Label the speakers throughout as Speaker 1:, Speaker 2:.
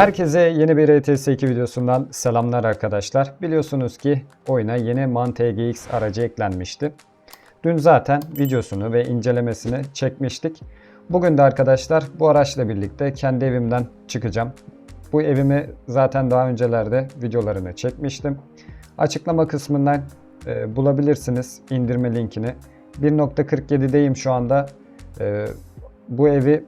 Speaker 1: Herkese yeni bir ETS2 videosundan selamlar arkadaşlar. Biliyorsunuz ki oyuna yeni MAN TGX aracı eklenmişti. Dün zaten videosunu ve incelemesini çekmiştik. Bugün de arkadaşlar bu araçla birlikte kendi evimden çıkacağım. Bu evimi zaten daha öncelerde videolarını çekmiştim. Açıklama kısmından e, bulabilirsiniz indirme linkini. 1.47'deyim şu anda. E, bu evi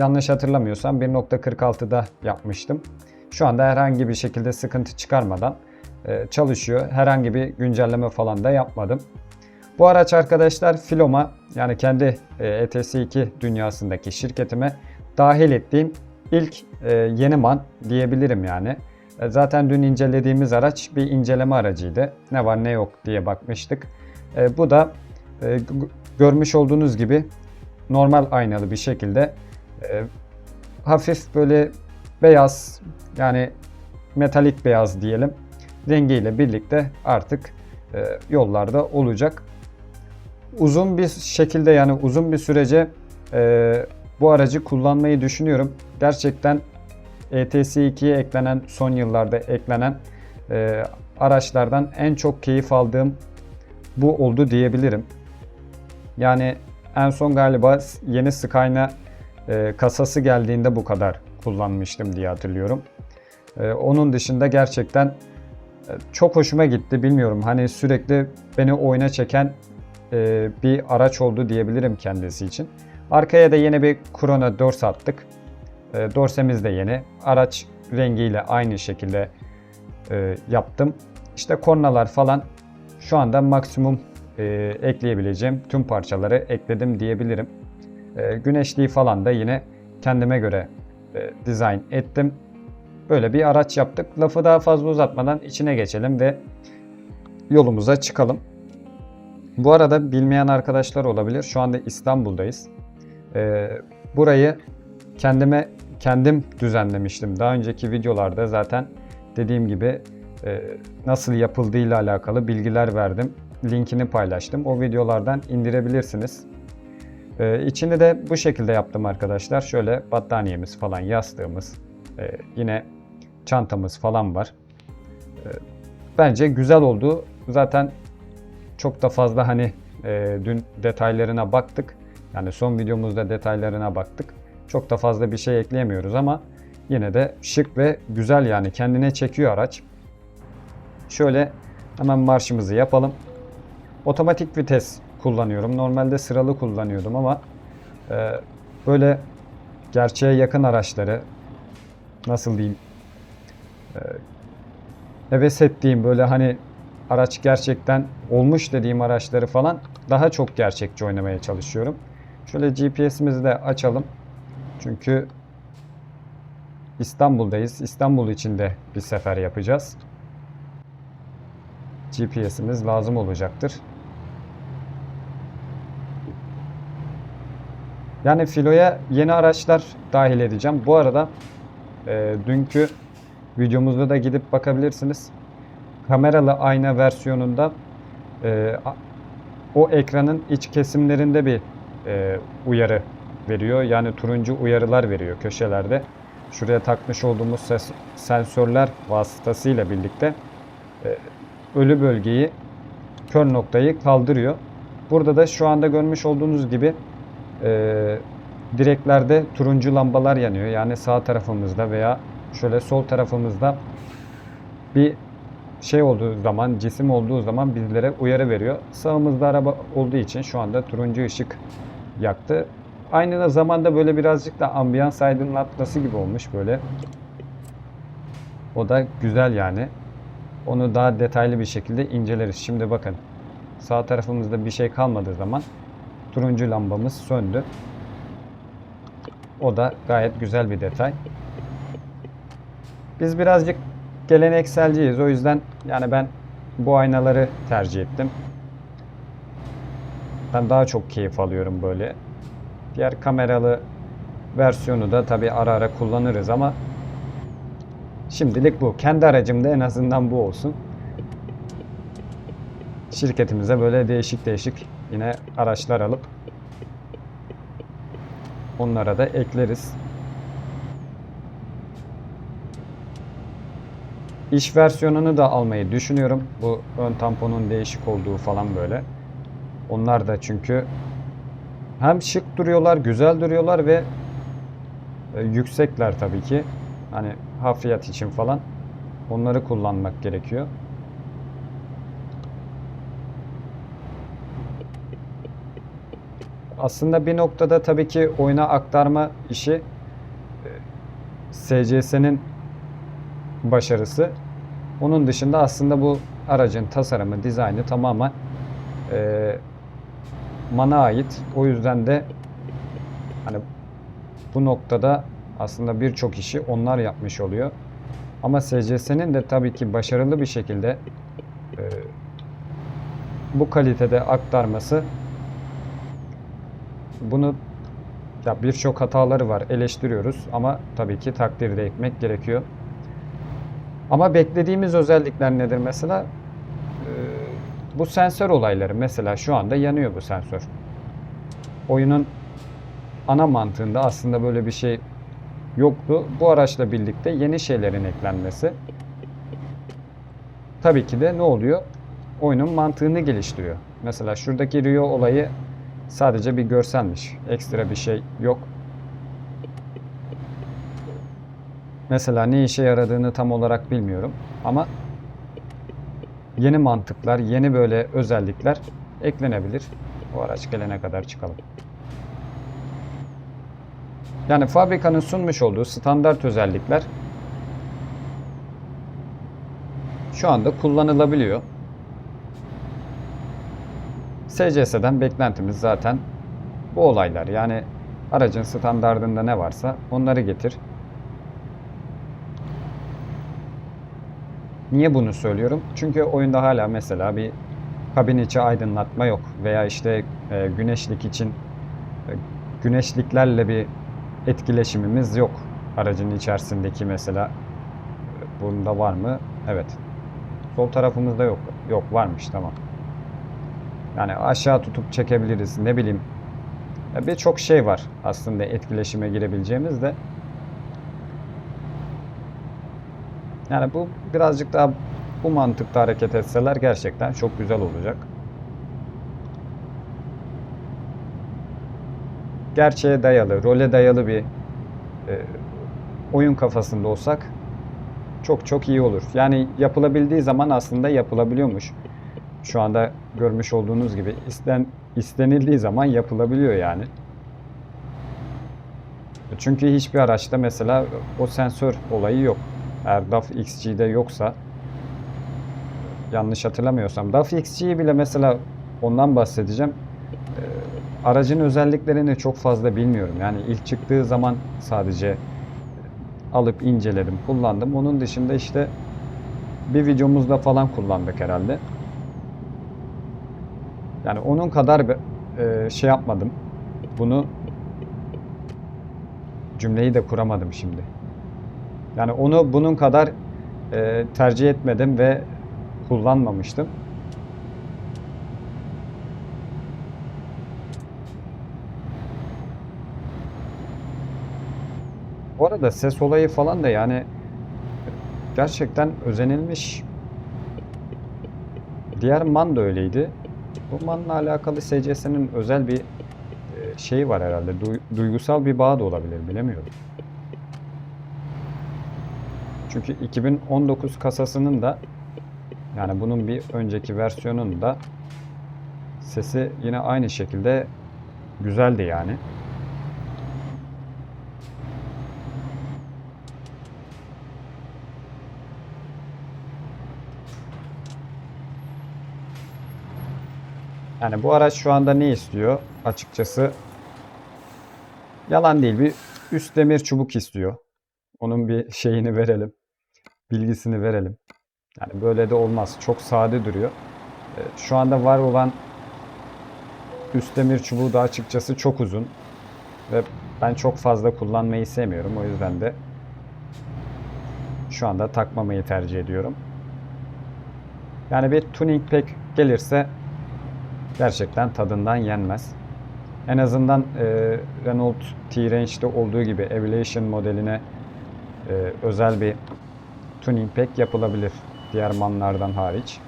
Speaker 1: yanlış hatırlamıyorsam 1.46'da yapmıştım. Şu anda herhangi bir şekilde sıkıntı çıkarmadan e, çalışıyor. Herhangi bir güncelleme falan da yapmadım. Bu araç arkadaşlar Filoma yani kendi e, ETS2 dünyasındaki şirketime dahil ettiğim ilk e, yeni man diyebilirim yani. E, Zaten dün incelediğimiz araç bir inceleme aracıydı. Ne var ne yok diye bakmıştık. E, Bu da e, görmüş olduğunuz gibi normal aynalı bir şekilde e, hafif böyle beyaz yani metalik beyaz diyelim rengiyle birlikte artık e, yollarda olacak. Uzun bir şekilde yani uzun bir sürece e, bu aracı kullanmayı düşünüyorum. Gerçekten E ETS2'ye eklenen son yıllarda eklenen e, araçlardan en çok keyif aldığım bu oldu diyebilirim. Yani en son galiba yeni Skyna e, kasası geldiğinde bu kadar kullanmıştım diye hatırlıyorum. E, onun dışında gerçekten e, çok hoşuma gitti. Bilmiyorum hani sürekli beni oyuna çeken e, bir araç oldu diyebilirim kendisi için. Arkaya da yeni bir Corona Dors attık. E, Dorsemiz de yeni. Araç rengiyle aynı şekilde e, yaptım. İşte kornalar falan şu anda maksimum e, ekleyebileceğim tüm parçaları ekledim diyebilirim. E, güneşliği falan da yine kendime göre e, dizayn ettim. Böyle bir araç yaptık. Lafı daha fazla uzatmadan içine geçelim ve yolumuza çıkalım. Bu arada bilmeyen arkadaşlar olabilir. Şu anda İstanbul'dayız. E, burayı kendime kendim düzenlemiştim. Daha önceki videolarda zaten dediğim gibi e, nasıl yapıldığıyla alakalı bilgiler verdim. Linkini paylaştım. O videolardan indirebilirsiniz. Ee, içini de bu şekilde yaptım arkadaşlar. Şöyle battaniyemiz falan, yastığımız, e, yine çantamız falan var. E, bence güzel oldu. Zaten çok da fazla hani e, dün detaylarına baktık. Yani son videomuzda detaylarına baktık. Çok da fazla bir şey ekleyemiyoruz ama yine de şık ve güzel yani kendine çekiyor araç. Şöyle hemen marşımızı yapalım. Otomatik vites kullanıyorum. Normalde sıralı kullanıyordum ama e, böyle gerçeğe yakın araçları nasıl diyeyim e, heves ettiğim böyle hani araç gerçekten olmuş dediğim araçları falan daha çok gerçekçi oynamaya çalışıyorum. Şöyle GPS'imizi de açalım. Çünkü İstanbul'dayız. İstanbul içinde bir sefer yapacağız. GPS'imiz lazım olacaktır. Yani filoya yeni araçlar dahil edeceğim. Bu arada e, dünkü videomuzda da gidip bakabilirsiniz. Kameralı ayna versiyonunda e, o ekranın iç kesimlerinde bir e, uyarı veriyor. Yani turuncu uyarılar veriyor köşelerde. Şuraya takmış olduğumuz ses, sensörler vasıtasıyla birlikte e, ölü bölgeyi, kör noktayı kaldırıyor. Burada da şu anda görmüş olduğunuz gibi e, direklerde turuncu lambalar yanıyor. Yani sağ tarafımızda veya şöyle sol tarafımızda bir şey olduğu zaman, cisim olduğu zaman bizlere uyarı veriyor. Sağımızda araba olduğu için şu anda turuncu ışık yaktı. Aynı zamanda böyle birazcık da ambiyans aydınlatması gibi olmuş böyle. O da güzel yani. Onu daha detaylı bir şekilde inceleriz. Şimdi bakın. Sağ tarafımızda bir şey kalmadığı zaman turuncu lambamız söndü. O da gayet güzel bir detay. Biz birazcık gelenekselciyiz. O yüzden yani ben bu aynaları tercih ettim. Ben daha çok keyif alıyorum böyle. Diğer kameralı versiyonu da tabi ara ara kullanırız ama şimdilik bu. Kendi aracımda en azından bu olsun. Şirketimize böyle değişik değişik yine araçlar alıp onlara da ekleriz. İş versiyonunu da almayı düşünüyorum. Bu ön tamponun değişik olduğu falan böyle. Onlar da çünkü hem şık duruyorlar, güzel duruyorlar ve e, yüksekler tabii ki. Hani hafriyat için falan onları kullanmak gerekiyor. Aslında bir noktada tabii ki oyuna aktarma işi e, SCS'nin başarısı. Onun dışında aslında bu aracın tasarımı, dizaynı tamamen e, MAN'a ait. O yüzden de hani bu noktada aslında birçok işi onlar yapmış oluyor. Ama SCS'nin de tabii ki başarılı bir şekilde e, bu kalitede aktarması bunu ya birçok hataları var eleştiriyoruz ama tabii ki takdir de etmek gerekiyor. Ama beklediğimiz özellikler nedir mesela? Ee, bu sensör olayları mesela şu anda yanıyor bu sensör. Oyunun ana mantığında aslında böyle bir şey yoktu. Bu araçla birlikte yeni şeylerin eklenmesi tabii ki de ne oluyor? Oyunun mantığını geliştiriyor. Mesela şuradaki Rio olayı sadece bir görselmiş. Ekstra bir şey yok. Mesela ne işe yaradığını tam olarak bilmiyorum ama yeni mantıklar, yeni böyle özellikler eklenebilir. Bu araç gelene kadar çıkalım. Yani fabrikanın sunmuş olduğu standart özellikler şu anda kullanılabiliyor. SCS'den beklentimiz zaten bu olaylar. Yani aracın standartında ne varsa onları getir. Niye bunu söylüyorum? Çünkü oyunda hala mesela bir kabin içi aydınlatma yok veya işte e, güneşlik için e, güneşliklerle bir etkileşimimiz yok. Aracın içerisindeki mesela e, bunda var mı? Evet. Sol tarafımızda yok. Yok varmış tamam. Yani aşağı tutup çekebiliriz. Ne bileyim. Birçok şey var aslında etkileşime girebileceğimiz de. Yani bu birazcık daha bu mantıkta hareket etseler gerçekten çok güzel olacak. Gerçeğe dayalı, role dayalı bir e, oyun kafasında olsak çok çok iyi olur. Yani yapılabildiği zaman aslında yapılabiliyormuş. Şu anda görmüş olduğunuz gibi isten istenildiği zaman yapılabiliyor yani. Çünkü hiçbir araçta mesela o sensör olayı yok. Eğer DAF XG'de yoksa yanlış hatırlamıyorsam DAF XG'yi bile mesela ondan bahsedeceğim. Ee, aracın özelliklerini çok fazla bilmiyorum. Yani ilk çıktığı zaman sadece alıp inceledim, kullandım. Onun dışında işte bir videomuzda falan kullandık herhalde. Yani onun kadar e, şey yapmadım. Bunu cümleyi de kuramadım şimdi. Yani onu bunun kadar e, tercih etmedim ve kullanmamıştım. Bu arada ses olayı falan da yani gerçekten özenilmiş. Diğer man da öyleydi. Bu manla alakalı SCS'nin özel bir şeyi var herhalde. Du- duygusal bir bağ da olabilir bilemiyorum. Çünkü 2019 kasasının da yani bunun bir önceki versiyonunun da sesi yine aynı şekilde güzeldi yani. Yani bu araç şu anda ne istiyor? Açıkçası yalan değil bir üst demir çubuk istiyor. Onun bir şeyini verelim. Bilgisini verelim. Yani böyle de olmaz. Çok sade duruyor. Ee, Şu anda var olan üst demir çubuğu da açıkçası çok uzun. Ve ben çok fazla kullanmayı sevmiyorum. O yüzden de şu anda takmamayı tercih ediyorum. Yani bir tuning pack gelirse gerçekten tadından yenmez. En azından e, Renault T-Range'de olduğu gibi Evolution modeline e, özel bir tuning pek yapılabilir. Diğer manlardan hariç.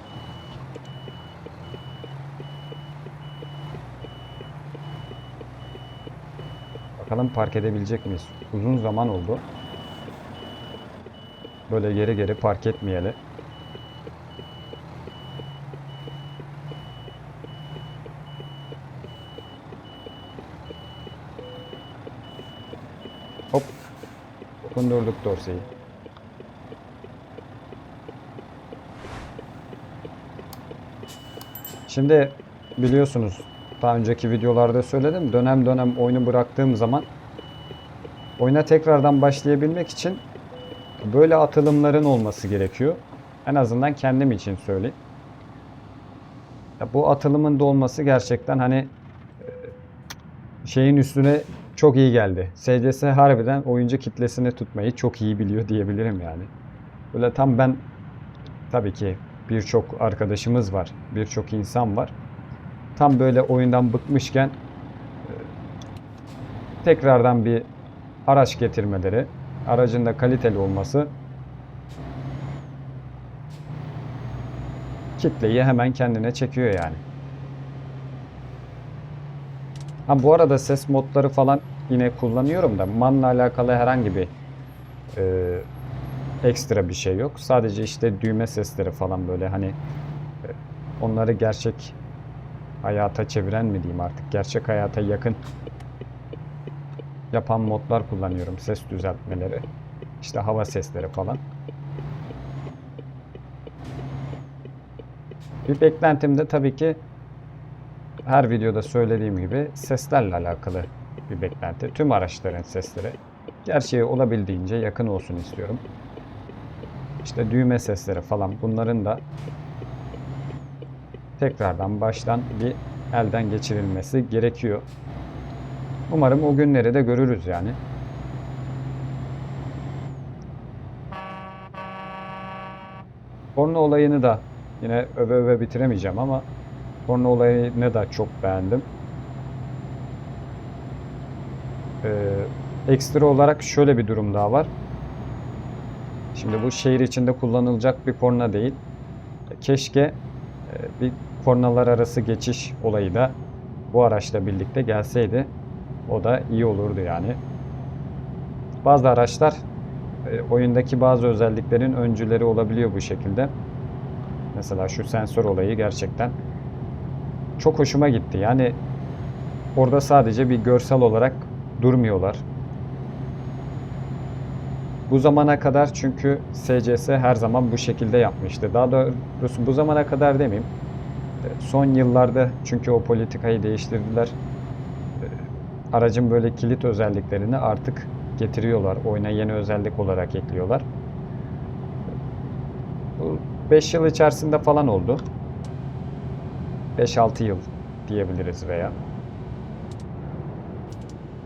Speaker 1: Bakalım park edebilecek miyiz? Uzun zaman oldu. Böyle geri geri park etmeyeli. Dokundurduk dorseyi. Şimdi biliyorsunuz daha önceki videolarda söyledim. Dönem dönem oyunu bıraktığım zaman oyuna tekrardan başlayabilmek için böyle atılımların olması gerekiyor. En azından kendim için söyleyeyim. Ya bu atılımın da olması gerçekten hani e, şeyin üstüne çok iyi geldi. SCS harbiden oyuncu kitlesini tutmayı çok iyi biliyor diyebilirim yani. Böyle tam ben tabii ki birçok arkadaşımız var, birçok insan var. Tam böyle oyundan bıkmışken e, tekrardan bir araç getirmeleri, aracın da kaliteli olması kitleyi hemen kendine çekiyor yani. Ha bu arada ses modları falan yine kullanıyorum da manla alakalı herhangi bir e, ekstra bir şey yok. Sadece işte düğme sesleri falan böyle hani e, onları gerçek hayata çeviren mi diyeyim artık gerçek hayata yakın yapan modlar kullanıyorum. Ses düzeltmeleri, işte hava sesleri falan. Bir beklentim de tabii ki her videoda söylediğim gibi seslerle alakalı bir beklenti. Tüm araçların sesleri gerçeğe olabildiğince yakın olsun istiyorum. İşte düğme sesleri falan bunların da tekrardan baştan bir elden geçirilmesi gerekiyor. Umarım o günleri de görürüz yani. Porno olayını da yine öve öve bitiremeyeceğim ama porno olayını da çok beğendim. Ee, ekstra olarak şöyle bir durum daha var. Şimdi bu şehir içinde kullanılacak bir korna değil. Keşke e, bir kornalar arası geçiş olayı da bu araçla birlikte gelseydi. O da iyi olurdu yani. Bazı araçlar e, oyundaki bazı özelliklerin öncüleri olabiliyor bu şekilde. Mesela şu sensör olayı gerçekten çok hoşuma gitti. Yani orada sadece bir görsel olarak durmuyorlar. Bu zamana kadar çünkü SCS her zaman bu şekilde yapmıştı. Daha doğrusu bu zamana kadar demeyeyim. Son yıllarda çünkü o politikayı değiştirdiler. Aracın böyle kilit özelliklerini artık getiriyorlar. Oyuna yeni özellik olarak ekliyorlar. Bu 5 yıl içerisinde falan oldu. 5-6 yıl diyebiliriz veya.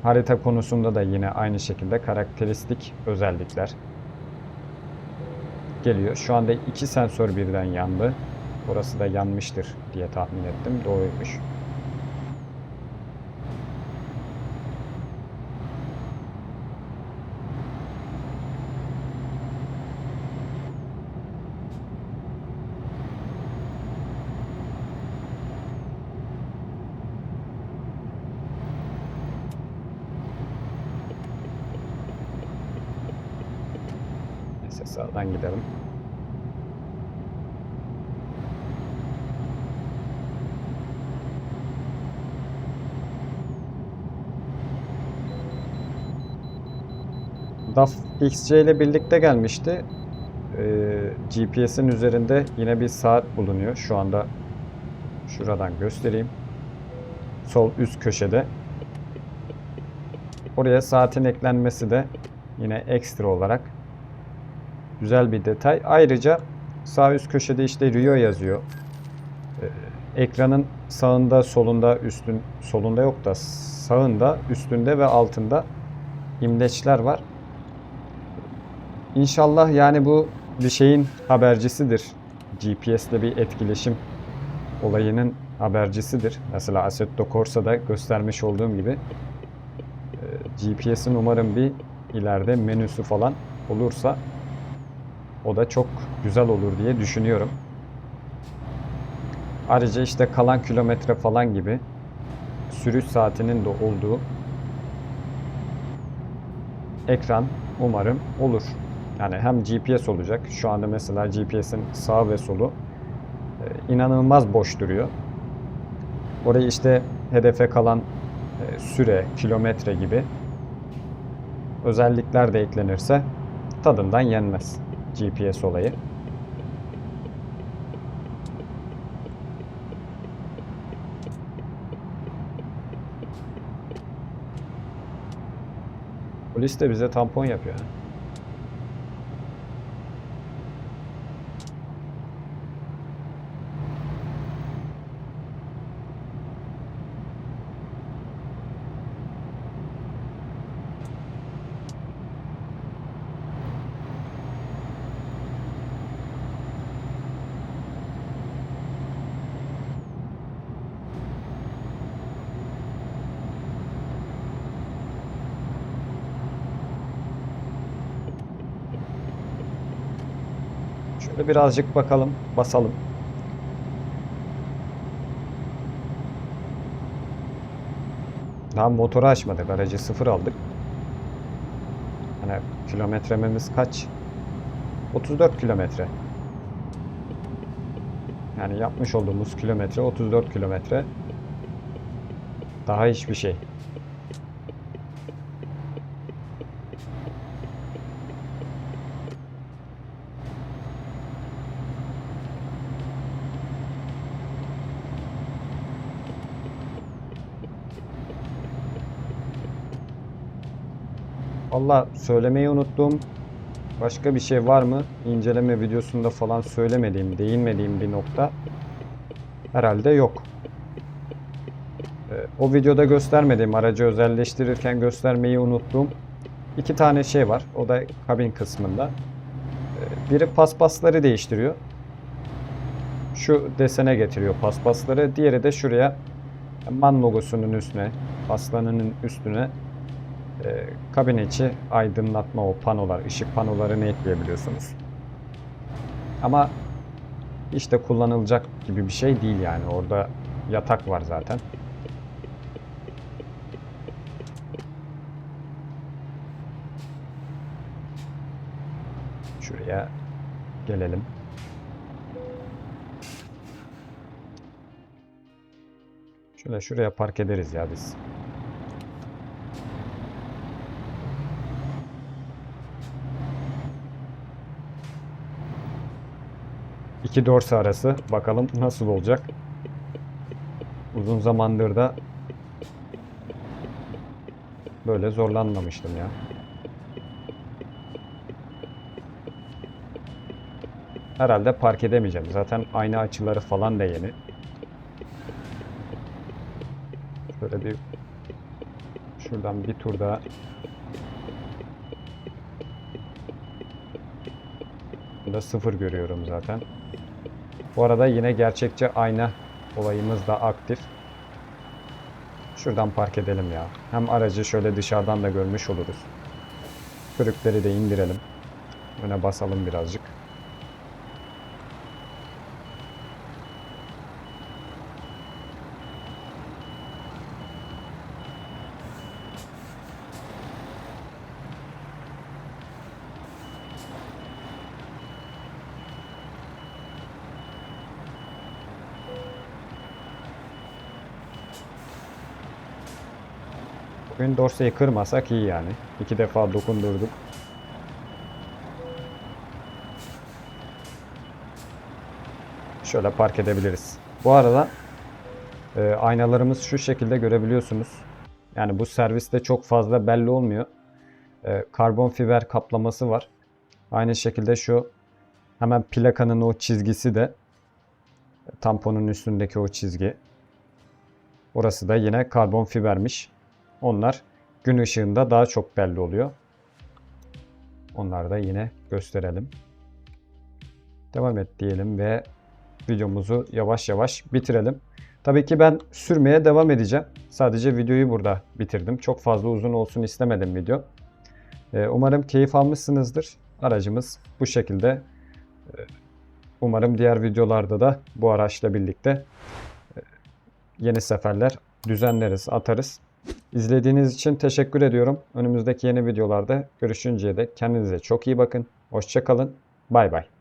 Speaker 1: Harita konusunda da yine aynı şekilde karakteristik özellikler geliyor. Şu anda iki sensör birden yandı. Orası da yanmıştır diye tahmin ettim. Doğruymuş. Sağdan gidelim. DAF XC ile birlikte gelmişti. Ee, GPS'in üzerinde yine bir saat bulunuyor. Şu anda şuradan göstereyim. Sol üst köşede. Oraya saatin eklenmesi de yine ekstra olarak güzel bir detay. Ayrıca sağ üst köşede işte Rio yazıyor. Ee, ekranın sağında, solunda, üstün solunda yok da sağında, üstünde ve altında imleçler var. İnşallah yani bu bir şeyin habercisidir. GPS ile bir etkileşim olayının habercisidir. Mesela Assetto Corsa'da göstermiş olduğum gibi e, GPS'in umarım bir ileride menüsü falan olursa O da çok güzel olur diye düşünüyorum. Ayrıca işte kalan kilometre falan gibi sürüş saatinin de olduğu ekran umarım olur. Yani hem GPS olacak. Şu anda mesela GPS'in sağ ve solu e, inanılmaz boş duruyor. Oraya işte hedefe kalan e, süre, kilometre gibi özellikler de eklenirse tadından yenmez GPS olayı. Polis de bize tampon yapıyor. Şöyle birazcık bakalım, basalım. Daha motoru açmadık. Aracı sıfır aldık. Hani kilometremiz kaç? 34 kilometre. Yani yapmış olduğumuz kilometre 34 kilometre. Daha hiçbir şey. Valla söylemeyi unuttuğum başka bir şey var mı? İnceleme videosunda falan söylemediğim, değinmediğim bir nokta herhalde yok. Ee, o videoda göstermediğim, aracı özelleştirirken göstermeyi unuttuğum iki tane şey var. O da kabin kısmında. Ee, biri paspasları değiştiriyor. Şu desene getiriyor paspasları. Diğeri de şuraya man logosunun üstüne, aslanının üstüne e, kabin içi aydınlatma o panolar, ışık panolarını ekleyebiliyorsunuz. Ama işte kullanılacak gibi bir şey değil yani. Orada yatak var zaten. Şuraya gelelim. Şöyle şuraya park ederiz ya biz. İki dorse arası. Bakalım nasıl olacak. Uzun zamandır da böyle zorlanmamıştım ya. Herhalde park edemeyeceğim. Zaten ayna açıları falan da yeni. Şöyle bir şuradan bir tur daha Burada sıfır görüyorum zaten. Bu arada yine gerçekçi ayna olayımız da aktif. Şuradan park edelim ya. Hem aracı şöyle dışarıdan da görmüş oluruz. Kırıkları da indirelim. Öne basalım birazcık. Bugün dorseyi kırmasak iyi yani. İki defa dokundurduk. Şöyle park edebiliriz. Bu arada e, aynalarımız şu şekilde görebiliyorsunuz. Yani bu serviste çok fazla belli olmuyor. E, karbon fiber kaplaması var. Aynı şekilde şu hemen plakanın o çizgisi de tamponun üstündeki o çizgi. Orası da yine karbon fibermiş. Onlar gün ışığında daha çok belli oluyor. Onları da yine gösterelim. Devam et diyelim ve videomuzu yavaş yavaş bitirelim. Tabii ki ben sürmeye devam edeceğim. Sadece videoyu burada bitirdim. Çok fazla uzun olsun istemedim video. Ee, umarım keyif almışsınızdır. Aracımız bu şekilde Ee, Umarım diğer videolarda da bu araçla birlikte e, yeni seferler düzenleriz, atarız. İzlediğiniz için teşekkür ediyorum. Önümüzdeki yeni videolarda görüşünceye dek kendinize çok iyi bakın. Hoşçakalın. Bay bay.